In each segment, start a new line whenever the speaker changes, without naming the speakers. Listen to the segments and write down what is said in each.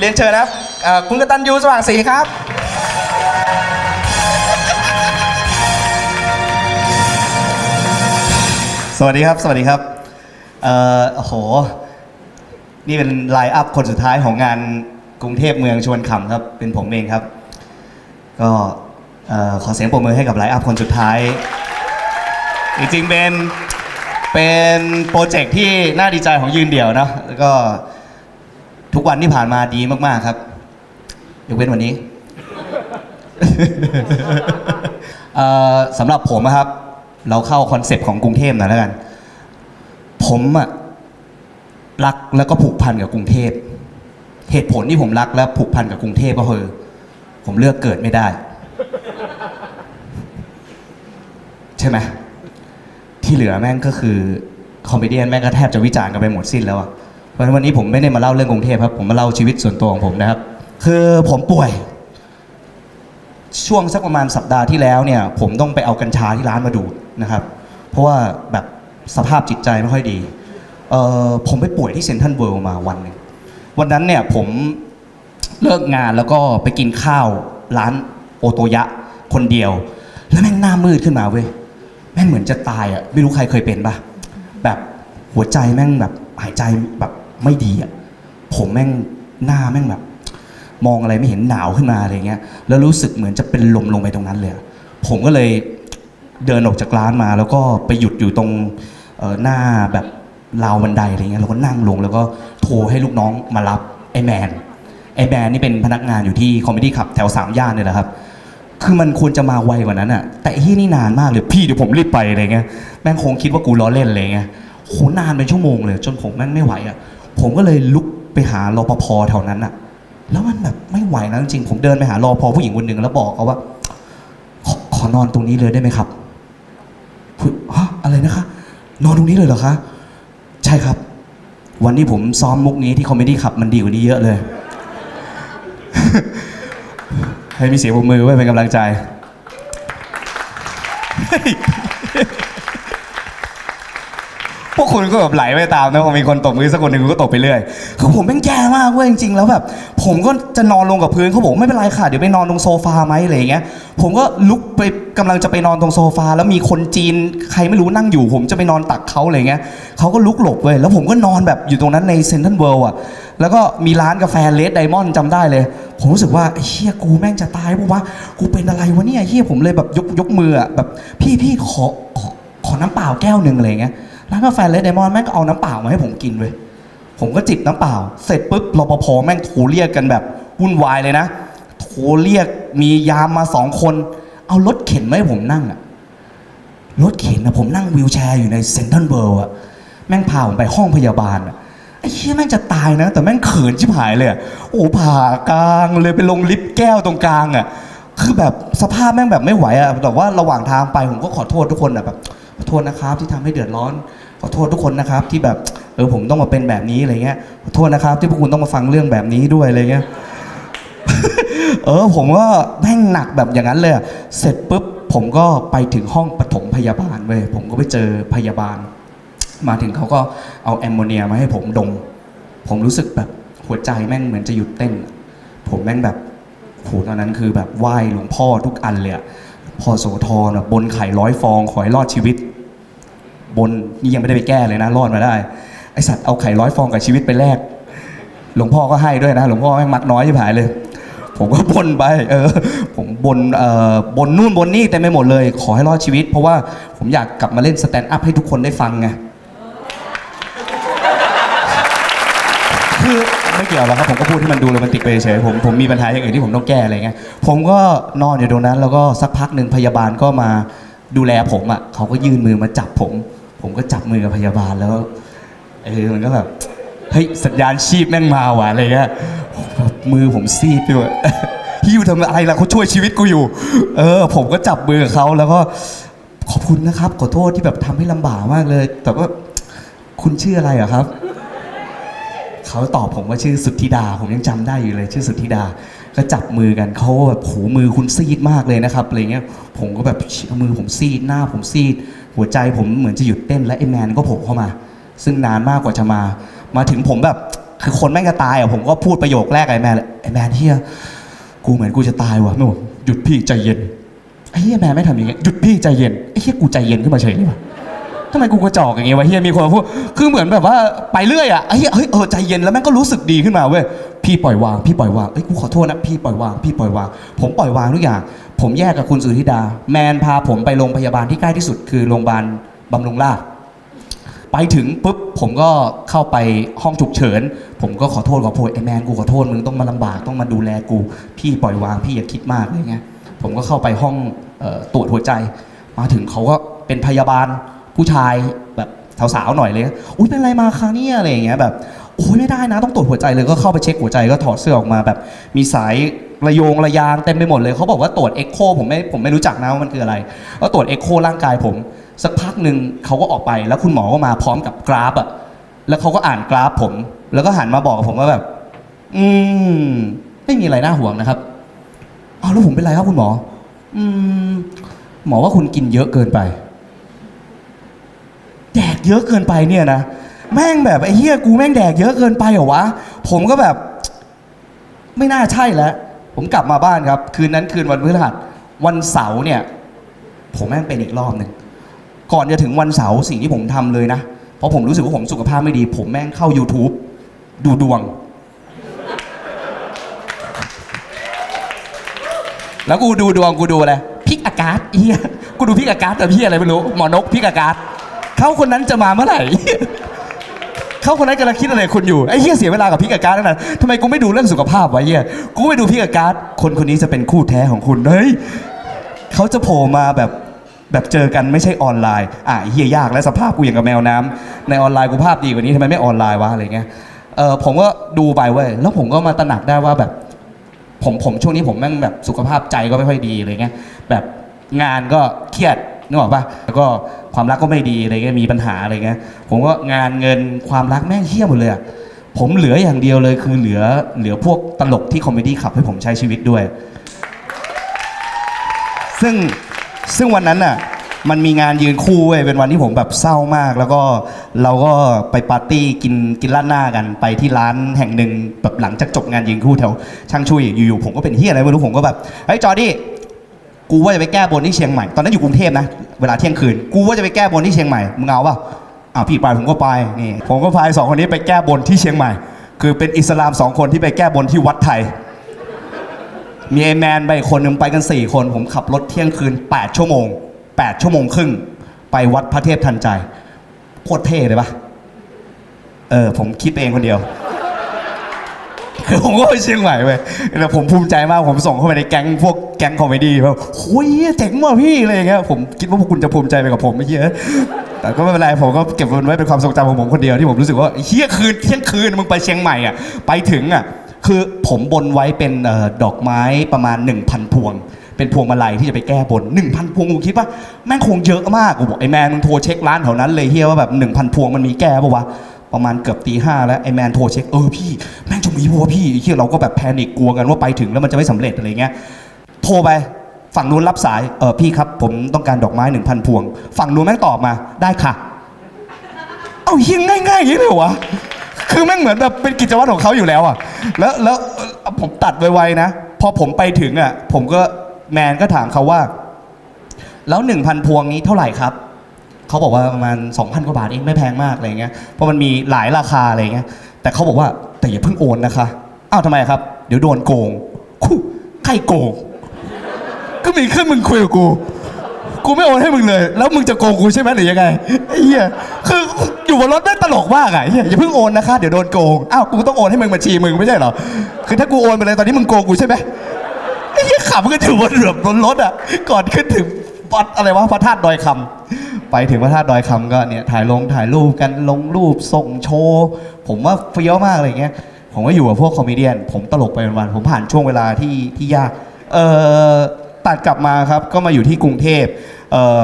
เรียนเชิญนะครับเอ่อคุณกตันยูสว่างศรีครับ สวัสดีครับ สวัสดีครับ เอ่อโอ้โห นี่เป็นไลน์อัพคนสุดท้ายของงานกรุงเทพเมืองชวนขำครับ เป็นผมเองครับ ก็เอ่อขอเสียงปรบมือให้กับไลน์อัพคนสุดท้าย จริงๆเป็นเป็นโปรเจกต์ที่น่าดีใจของยืนเดี่ยวเนอะแล้วก็ ทุกวันที่ผ่านมาดีมากๆครับยกเว้นวันนี้ เอ่อสำหรับผมอะครับ เราเข้าคอนเซปต์ของกรุงเทพหน่อยแล้วกัน ผมอะรักแล้วก็ผูกพันกับกรุงเทพ เหตุผลที่ผมรักและผูกพันกับกรุงเทพก็คือผมเลือกเกิดไม่ได้ ใช่ไหมที่เหลือแม่งก็คือ คอมเมดี้แม่งก็แทบจะวิจารณ์กันไปหมดสิ้นแล้วอะ เพราะฉะนั้นวันนี้ผมไม่ได้มาเล่าเรื่องกรุงเทพครับ ผมมาเล่าชีวิตส่วนตัวของผมนะครับ คือผมป่วย ช่วงสักประมาณสัปดาห์ที่แล้วเนี่ย ผมต้องไปเอากัญชาที่ร้านมาดูดนะครับ เพราะว่าแบบสภาพจิตใจไม่ค่อยดี เอ่อผมไปป่วยที่เซนทรัลเวิลด์มาวันหนึ่งวันนั้นเนี่ยผมเลิกงานแล้วก็ไปกินข้าวร้านโอโตยะคนเดียว แล้วแม่งหน้ามืดขึ้นมาเว้ยแม่งเหมือนจะตายอะไม่รู้ใครเคยเป็นปะแบบหัวใจแม่งแบบหายใจแบบ ไม่ดีอะผมแม่งหน้าแม่งแบบ มองอะไรไม่เห็นหนาวขึ้นมาอะไรเงี้ยแล้วรู้สึกเหมือนจะเป็นลมลงไปตรงนั้นเลยผมก็เลยเดินออกจากร้านมา แล้วก็ไปหยุดอยู่ตรงหน้าแบบราวบันไดอะไรเงี้ยแล้วก็นั่งลงแล้วก็โทรให้ลูกน้องมารับไอแมนไอแมนนี่เป็นพนักงานอยู่ที่คอมเมดี้ขับแถวสามย่านเนี่ยแหละครับคือมันควรจะมาไวกว่านั้นอะแต่ที่นี่นานมากเลยพี่เดี๋ยวผมรีบไปอะไรเงี้ยแม่งคงคิดว่ากูล้อเล่นอะไรเงี้ยโหนานเป็นชั่วโมงเลย จนผมแม่งไม่ไหวอะ ผมก็เลยลุกไปหารอปภแถวนั้นอะแล้วมันแบบไม่ไหวนะจริงผมเดินไปหารอพอผู้หญิงคนหนึ่งแล้วบอกเขาว่าขอขอนอนตรงนี้เลยได้ไหมครับฮะอะไรนะคะ นอนตรงนี้เลยเหรอคะใช่ครับ วันที่ผมซ้อมมุกนี้ที่คอมเมดี้ขับมันดีกว่านี้เยอะเลย ให้มีเสียงปรบมือไว้เป็นกำลังใจ คุณก็แบบไหลไปตามนะพอมีคนตบมือสักคนหนึ่งคุณก็ตบไปเรื่อยคือผมแม่งแย่มากเว้ยจริงๆแล้วแบบผมก็จะนอนลงกับพื้นเขาบอกไม่เป็นไรค่ะเดี๋ยวไปนอนตรงโซฟาไหมอะไรอย่างเงี้ยผมก็ลุกไปกำลังจะไปนอนตรงโซฟา แล้วมีคนจีนใครไม่รู้นั่งอยู่ ผมจะไปนอนตักเขาอะไรเงี้ยเขาก็ลุกหลบเว้ยแล้วผมก็นอนแบบอยู่ตรงนั้นในเซนทรัลเวิลด์อะแล้วก็มีร้านกาแฟเลดไดมอนด์จำได้เลย ผมรู้สึกว่าเฮียกูแม่งจะตายปะวะกูเป็นอะไรวะเนี่ยเฮียผมเลยแบบยกยกมืออะแบบพี่พี่ขอขอขอน้ำเปล่าแก้วหนึ่งอะไรเงี้ย ร้านกาแฟเลดไดมอนด์แม่งก็เอาน้ำเปล่ามาให้ผมกินเว้ยผมก็จิบน้ำเปล่า เสร็จปุ๊บรปภแม่งโทรเรียกกันแบบวุ่นวายเลยนะโทรเรียกมียามมาสองคน เอารถเข็นมาให้ผมนั่งอะรถเข็นนะผมนั่งวีลแชร์อยู่ในเซนทรัลเวิลด์อะแม่งพาผมไปห้องพยาบาลอะไอ้เหี้ยแม่งจะตายนะ แต่แม่งเขินชิบหายเลยอะโอ้ผ่ากลางเลยไปลงลิฟต์แก้วตรงกลางอะคือแบบสภาพแม่งแบบไม่ไหวอะแต่ว่าระหว่างทางไปผมก็ขอโทษทุกคนอะแบบขอโทษนะครับที่ทำให้เดือดร้อน ขอโทษทุกคนนะครับที่แบบเออผมต้องมาเป็นแบบนี้อะไรเงี้ยขอโทษนะครับ ที่พวกคุณต้องมาฟังเรื่องแบบนี้ด้วยอะไรเงี้ยเออผมก็แม่งหนักแบบอย่างนั้นเลยเสร็จปุ๊บผมก็ไปถึงห้องปฐมพยาบาลเว้ยผมก็ไปเจอพยาบาล มาถึงเขาก็เอาแอมโมเนียมาให้ผมดม ผมรู้สึกแบบหัวใจแม่งเหมือนจะหยุดเต้น ผมแม่งแบบโหตอนนั้นคือแบบไหว้หลวงพ่อทุกอันเลยอะพ่อโสธรแบบบนไข่ร้อยฟองขอให้รอดชีวิต บนนี่ยังไม่ได้ไปแก้เลยนะรอดมาได้ไอสัตว์เอาไข่ร้อยฟองกับชีวิตไปแลกหลวงพ่อก็ให้ด้วยนะ หลวงพ่อแม่งมักน้อยที่ผายเลย ผมก็บนไป เออ ผมบนเอ่อบนนู่นบนนี่เต็มไปหมดเลย ขอให้รอดชีวิต เพราะว่าผมอยากกลับมาเล่นสแตนด์อัพให้ทุกคนได้ฟังไงคือไม่เกี่ยวหรอกครับผมก็พูดที่มันดูโรแมนติกไปเฉยผมผมมีปัญหาอย่างอื่นที่ผมต้องแก้อะไรเงี้ยผมก็นอนอยู่ตรงนั้นแล้วก็สักพักหนึ่งพยาบาลก็มาดูแลผมอะเขาก็ยื่นมือมาจับผม ผมก็จับมือกับพยาบาลแล้วเออมันก็แบบเฮ้ยสัญญาณชีพแม่งมาว่ะอะไรเงี้ยมือผมซีดไปหมดฮิวทำอะไรล่ะเขาช่วยชีวิตกูอยู่ เออ ผมก็จับมือเขาแล้วก็ขอบคุณนะครับ ขอโทษที่แบบทำให้ลำบากมากเลย แต่ว่าคุณชื่ออะไรอะครับเขาตอบผมว่าชื่อสุทธิดา ผมยังจำได้อยู่เลย ชื่อสุทธิดา ก็จับมือกันเขาแบบหูมือคุณซีดมากเลยนะครับอะไรเงี้ยผมก็แบบมือผมซีดหน้าผมซีด หัวใจผมเหมือนจะหยุดเต้นและไอ้แมนก็โผล่เข้ามา ซึ่งนานมากกว่าจะมา มาถึงผมแบบคือคนแม่งจะตายอะผมก็พูดประโยคแรกไอ้แมนไอ้แมนเฮียกูเหมือนกูจะตายว่ะไม่บอกหยุดพี่ใจเย็นไอ้เฮียแมนไม่ทำอย่างเงี้ยหยุดพี่ใจเย็นไอ้เฮียกูใจเย็นขึ้นมาเฉยเลยวะทำไมกูกระจอกอย่างเงี้ยวะเฮียมีคนมาพูดคือเหมือนแบบว่าไปเรื่อยอะไอ้เฮียเฮ้ยเออใจเย็นแล้วแม่งก็รู้สึกดีขึ้นมาเว้ยพี่ปล่อยวางพี่ปล่อยวางเอ้ยกูขอโทษนะพี่ปล่อยวางพี่ปล่อยวาง ผมปล่อยวางทุกอย่าง ผมแยกกับคุณสุธิดา แมนพาผมไปโรงพยาบาลที่ใกล้ที่สุด คือโรงพยาบาลบำรุงราษฎร์ไปถึงปุ๊บผมก็เข้าไปห้องฉุกเฉิน ผมก็ขอโทษขอโพยไอ้แมนกูขอโทษมึงต้องมาลำบากต้องมาดูแลกู พี่ปล่อยวางพี่อย่าคิดมากอะไรเงี้ยผมก็เข้าไปห้องออตรวจหัวใจ มาถึงเขาก็เป็นพยาบาลผู้ชายแบบสาวๆหน่อยเลยอุ้ยเป็นอะไรมาคะเนี่ยอะไรอย่างเงี้ยแบบโอ้ยไม่ได้นะต้องตรวจหัวใจเลยก็เข้าไปเช็คหัวใจก็ถอดเสื้อออกมาแบบ มีสาย ระโยงระยางเต็มไปหมดเลยเขาบอกว่าตรวจเอ็กโคผมไม่ผมไม่รู้จักนะว่ามันคืออะไรก็ตรวจเอ็กโคร่างกายผม สักพักหนึ่งเขาก็ออกไปแล้วคุณหมอก็มาพร้อมกับกราฟอะแล้วเขาก็อ่านกราฟผม แล้วก็หันมาบอกกับผมว่าแบบ อืม ไม่มีอะไรน่าห่วงนะครับอ้าวแล้วผมเป็นไรครับคุณหมอ อืม หมอว่าคุณกินเยอะเกินไปแดกเยอะเกินไปเนี่ยนะแม่งแบบไอ้เฮียกูแม่งแดกเยอะเกินไปเหรอวะ ผมก็แบบ ไม่น่าใช่แล้ว ผมกลับมาบ้านครับ คืนนั้นคืนวันพฤหัสวันเสาร์เนี่ย ผมแม่งเป็นอีกรอบหนึ่งก่อนจะถึงวันเสาร์สิ่งที่ผมทำเลยนะ เพราะผมรู้สึกว่าผมสุขภาพไม่ดี ผมแม่งเข้า YouTube ดูดวง แล้วกูดูดวงกูดูอะไรพิกอากาศเฮียกูดูพิกอากาศแต่พี่อะไรไม่รู้หมอนกพิกอากาศเขาคนนั้นจะมาเมื่อไหร่ เขาคนนั้นกำลังคิดอะไรคุณอยู่ไอ้เฮียเสียเวลากับพิกอากาศนั่นนะทำไมกูไม่ดูเรื่องสุขภาพวะเฮียกูไปดูพิกอากาศคนคนนี้จะเป็นคู่แท้ของคุณเฮ้ยเขาจะโผล่มาแบบแบบเจอกันไม่ใช่ออนไลน์อะเฮียยากและสภาพกูอย่างกับแมวน้ำในออนไลน์กูภาพดีกว่านี้ทำไมไม่ออนไลน์วะอะไรเงี้ยเออผมก็ดูไปเว้ยแล้วผมก็มาตระหนักได้ว่าแบบ ผมผมช่วงนี้ผมแม่งแบบสุขภาพใจก็ไม่ค่อยดีอะไรเงี้ยแบบงานก็เครียด นึกออกปะแล้วก็ความรักก็ไม่ดีอะไรเงี้ยมีปัญหาอะไรเงี้ยผมก็งานเงินความรักแม่งเฮี้ยหมดเลยอะผมเหลืออย่างเดียวเลยคือเหลือเหลือพวกตลกที่คอมเมดี้ขับให้ผมใช้ชีวิตด้วย ซึ่งซึ่งวันนั้นน่ะมันมีงานยืนคู่เว้ยเป็นวันที่ผมแบบเศร้ามาก แล้วก็เราก็ไปปาร์ตี้กินกินร้านหน้ากันไปที่ร้านแห่งหนึ่งแบบหลังจากจบงานยืนคู่แถวช่างช่วยอยู่ๆผมก็เป็นเฮียอะไรไม่รู้ผมก็แบบเฮ้ยจอร์ดี้กูว่าจะไปแก้บนที่เชียงใหม่ตอนนั้นอยู่กรุงเทพนะ เวลาเที่ยงคืน กูว่าจะไปแก้บนที่เชียงใหม่ มึงเอาเปล่าอ้าพี่ไปผมก็ไปนี่ผมก็พายสองคนนี้ไปแก้บนที่เชียงใหม่ คือเป็นอิสลามสองคนที่ไปแก้บนที่วัดไทย มีไอแมนไปคนหนึ่งไปกัน 4 คน ผมขับรถเที่ยงคืน 8 ชั่วโมง 8 ชั่วโมงครึ่ง ไปวัดพระเทพทันใจโคตรเท่เลยปะเออผมคิดเองคนเดียว คือผมก็ไปเชียงใหม่ไปแล้วผมภูมิใจมากผมส่งเข้าไปในแก๊งพวกแก๊งคอมเมดี้แบบโอ้ยเจ๋งว่ะพี่อะไรอย่างเงี้ยผมคิดว่าพวกคุณจะภูมิใจไปกับผมไม่เยอะแต่ก็ไม่เป็นไรผมก็เก็บมันไว้เป็นความทรงจำของผมคนเดียวที่ผมรู้สึกว่าเฮียคืนเที่ยงคืนมึงไปเชียงใหม่อะไปถึงอะคือผมบนไว้เป็นดอกไม้ประมาณ 1,000 พวง เป็นพวงมาลัยที่จะไปแก้บน 1,000 พวงกูคิดว่าแม่งคงเยอะมากกูบอกไอ้แมนมึงโทรเช็คร้านแถวนั้นเลยเฮียว่าแบบ1,000 พวงมันมีแก้ปะวะ ประมาณเกือบตีห้าแล้วไอ้แมนโทรเช็คเออพี่แม่งจะมีปะวะพี่ไอ้เฮียเราก็แบบแพนิคกลัวกันว่าไปถึงแล้วมันจะไม่สำเร็จอะไรเงี้ยโทรไปฝั่งนู้นรับสายเออพี่ครับผมต้องการดอกไม้1,000พวง ฝั่งนู้นแม่งตอบมาได้ค่ะ เอ้าเฮียง่ายๆอย่างนี้เลยเหรอวะคือแม่งเหมือนแบบเป็นกิจวัตรของเขาอยู่แล้วอะแล้วแล้วผมตัดไวๆนะ พอผมไปถึงอะผมก็แมนก็ถามเขาว่า แล้วหนึ่งพันพวงนี้เท่าไหร่ครับ เขาบอกว่าประมาณ 2,000 กว่าบาทเองไม่แพงมากอะไรเงี้ยเพราะมันมีหลายราคาอะไรเงี้ยแต่เขาบอกว่าแต่อย่าเพิ่งโอนนะคะอ้าวทำไมครับ เดี๋ยวโดนโกงคู่ใครโกง ก็มีขึ้นมึงคุยกับกูกูไม่โอนให้มึงเลย แล้วมึงจะโกงกูใช่ไหมหรือยังไงไอ้เหี้ยคืออยู่บนรถแม่งตลกมากอะเหี้ยอย่าเพิ่งโอนนะคะเดี๋ยวโดนโกงอ้าวกูต้องโอนให้มึงบัญชีมึงไม่ใช่เหรอคือถ้ากูโอนไปเลยตอนนี้มึงโกงกูใช่ไหมไอ้เหี้ยขับกันอยู่บนเรือบนรถอะก่อนขึ้นถึงวัดอะไรวะพระธาตุดอยคำ ไปถึงพระธาตุดอยคำก็เนี่ยถ่ายลงถ่ายรูปกันลงรูปส่งโชว์ ผมว่าเฟี้ยวมากอะไรเงี้ยผมก็อยู่กับพวกคอมเมเดี้ผมตลกไปวันๆผมผ่านช่วงเวลาที่ที่ยากเอ่อตัดกลับมาครับก็มาอยู่ที่กรุงเทพเอ่อ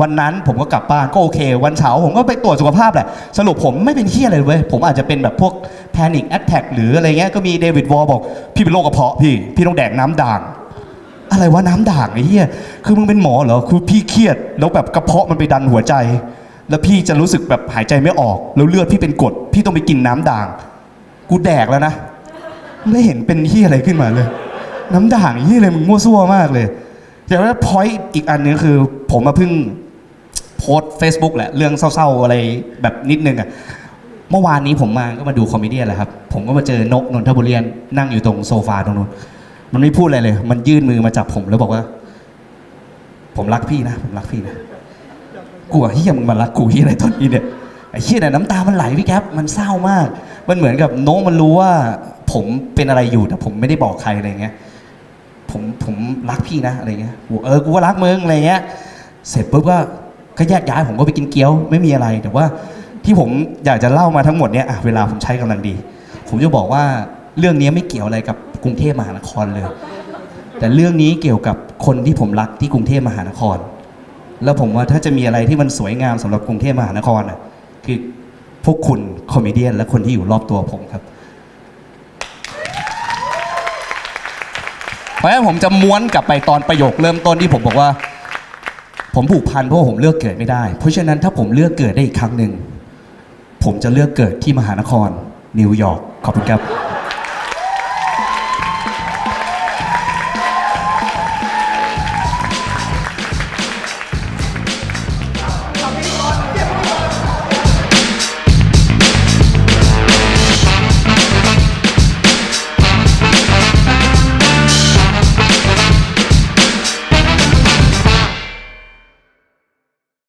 วันนั้นผมก็กลับบ้านก็โอเค วันเสาร์ผมก็ไปตรวจสุขภาพแหละสรุปผมไม่เป็นเฮียอะไรเลยเว้ยผมอาจจะเป็นแบบพวกแพนิคแอ t แทกหรืออะไรเงี้ยก็มีเดวิดวอลบอกพี่เป็นโรคกระเพาะพี่ พี่ต้องแดกน้ำด่าง อะไรวะน้ำด่างไอ้เหี้ยคือมึงเป็นหมอเหรอคือพี่เครียดแล้วแบบกระเพาะมันไปดันหัวใจ แล้วพี่จะรู้สึกแบบหายใจไม่ออก แล้วเลือดพี่เป็นกรดพี่ต้องไปกินน้ำด่าง กูแดกแล้วนะไม่เห็นเป็นที่อะไรขึ้นมาเลย น้ำด่างที่อะไรมึงมั่วซั่วมากเลยแต่ว่าพอยต์อีกอันนึงคือ ผมมาเพิ่งโพสต์ Facebook แหละเรื่องเศร้าๆอะไรแบบนิดนึงอะเมื่อวานนี้ผมมาก็มาดูคอมเมดี้แหละครับ ผมก็มาเจอนกนนทบุรีนั่งอยู่ตรงโซฟาตรงนู้น มันไม่พูดอะไรเลย มันยื่นมือมาจับผมแล้วบอกว่า ผมรักพี่นะ ผมรักพี่นะกูอะเฮียมึงมารักกูที่อะไรตอนนี้เนี่ยไอ้เฮียเนี่ยน้ำตามันไหลพี่แก๊ปมันเศร้ามาก มันเหมือนกับโน้มันรู้ว่า ผมเป็นอะไรอยู่แต่ผมไม่ได้บอกใครอะไรเงี้ย ผมผมรักพี่นะอะไรเงี้ยบอกเออกูก็รักมึงอะไรเงี้ย เสร็จปุ๊บก็ก็แยกย้ายผมก็ไปกินเกี๊ยวไม่มีอะไรแต่ว่าที่ผมอยากจะเล่ามาทั้งหมดเนี่ยอะเวลาผมใช้กำลังดี ผมจะบอกว่าเรื่องนี้ไม่เกี่ยวอะไรกับ กรุงเทพมหานครเลย แต่เรื่องนี้เกี่ยวกับคนที่ผมรักที่กรุงเทพมหานคร แล้วผมว่าถ้าจะมีอะไรที่มันสวยงามสำหรับกรุงเทพมหานครน่ะคือพวกคุณคอมเมเดี้และคนที่อยู่รอบตัวผมครับเพราะฉะนั้นผมจะม้วนกลับไปตอนประโยคเริ่มต้นที่ผมบอกว่า ผมผูกพันเพราะผมเลือกเกิดไม่ได้ เพราะฉะนั้นถ้าผมเลือกเกิดได้อีกครั้งหนึ่งผมจะเลือกเกิดที่มหานครนิวยอร์กขอบคุณครับ